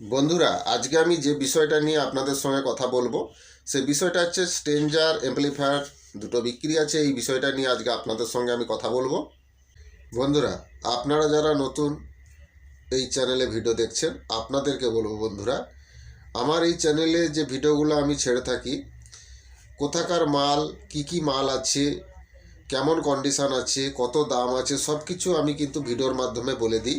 বন্ধুরা, আজকে আমি যে বিষয়টা নিয়ে আপনাদের সঙ্গে কথা বলব, সে বিষয়টা হচ্ছে স্টেঞ্জার এমপ্লিফায়ার দুটো বিক্রি আছে, এই বিষয়টা নিয়ে আজকে আপনাদের সঙ্গে আমি কথা বলব। বন্ধুরা, আপনারা যারা নতুন এই চ্যানেলে ভিডিও দেখছেন, আপনাদেরকে বলব বন্ধুরা, আমার এই চ্যানেলে যে ভিডিওগুলো আমি ছেড়ে থাকি, কোথাকার মাল, কি কি মাল আছে, কেমন কন্ডিশন আছে, কত দাম আছে সব কিছু আমি কিন্তু ভিডিওর মাধ্যমে বলে দিই।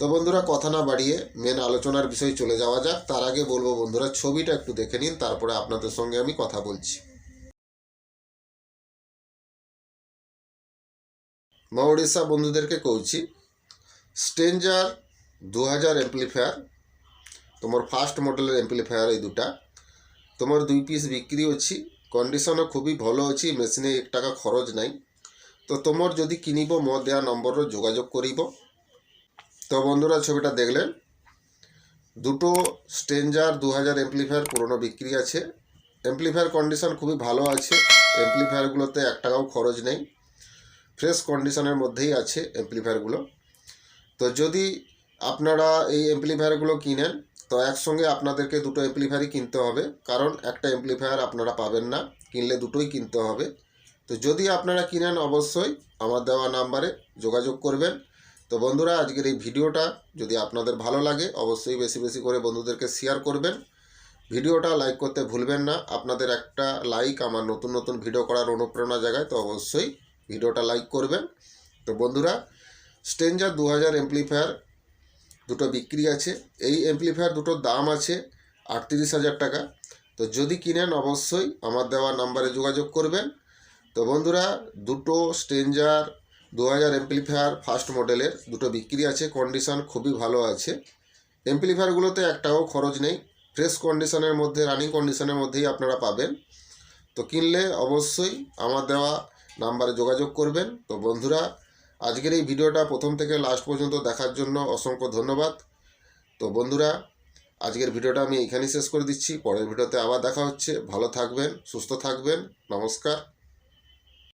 তো বন্ধুরা, কথা না বাড়িয়ে মেন আলোচনার বিষয়ে চলে যাওয়া যাক। তার আগে বলব বন্ধুরা, ছবিটা একটু দেখে নিন, তারপরে আপনাদের সঙ্গে আমি কথা বলছি। মা ওড়িশা বন্ধুদেরকে কৌছি স্টেঞ্জার দু হাজার এমপ্লিফায়ার তোমার ফার্স্ট মডেলের এমপ্লিফায়ার এই দুটা। তোমার দুই পিস বিক্রি অছি কন্ডিশনও খুবই ভালো অছি মেশিনে এক টাকা খরচ নাই। তো তোমার যদি কিনিব ମୋ দেওয়া নম্বরর যোগাযোগ করিব। তো বন্ধুরা, ছবিটা দেখলেন। দুটো স্টেঞ্জার দু হাজার এমপ্লিফায়ার পুরনো বিক্রি আছে। এমপ্লিফায়ার কন্ডিশন খুবই ভালো আছে। এমপ্লিফায়ারগুলোতে এক টাকাও খরচ নেই। ফ্রেশ কন্ডিশনের মধ্যেই আছে এমপ্লিফায়ারগুলো তো যদি আপনারা এই এমপ্লিফায়ারগুলো কিনেন, তো একসঙ্গে আপনাদেরকে দুটো এমপ্লিফায়ারই কিনতে হবে। কারণ একটা এমপ্লিফায়ার আপনারা পাবেন না, কিনলে দুটোই কিনতে হবে। তো যদি আপনারা কিনেন, অবশ্যই আমার দেওয়া নাম্বারে যোগাযোগ করবেন। তো বন্ধুরা, আজকের এই ভিডিওটা যদি আপনাদের ভালো লাগে, অবশ্যই বেশি বেশি করে বন্ধুদেরকে শেয়ার করবেন। ভিডিওটা লাইক করতে ভুলবেন না। আপনাদের একটা লাইক আমার নতুন নতুন ভিডিও করার অনুপ্রেরণা জায়গায় তো অবশ্যই ভিডিওটা লাইক করবেন। তো বন্ধুরা স্টেঞ্জার দু হাজার এমপ্লিফায়ার দুটো বিক্রি আছে। এই এমপ্লিফায়ার দুটোর দাম আছে আটত্রিশ হাজার টাকা। তো যদি কিনেন, অবশ্যই আমার দেওয়া নাম্বারে যোগাযোগ করবেন। তো বন্ধুরা, দুটো স্ট্রেঞ্জার দু হাজার এমপ্লিফায়ার ফার্স্ট মডেলের দুটো বিক্রি আছে কন্ডিশান খুবই ভালো আছে। এমপ্লিফায়ারগুলোতে একটাও খরচ নেই ফ্রেশ কন্ডিশনের মধ্যে রানিং কন্ডিশনের মধ্যেই আপনারা পাবেন। তো কিনলে অবশ্যই আমার দেওয়া নাম্বারে যোগাযোগ করবেন। তো বন্ধুরা, আজকের এই ভিডিওটা প্রথম থেকে লাস্ট পর্যন্ত দেখার জন্য অসংখ্য ধন্যবাদ। তো বন্ধুরা, আজকের ভিডিওটা আমি এখানেই শেষ করে দিচ্ছি। পরের ভিডিওতে আবার দেখা হচ্ছে। ভালো থাকবেন, সুস্থ থাকবেন। নমস্কার।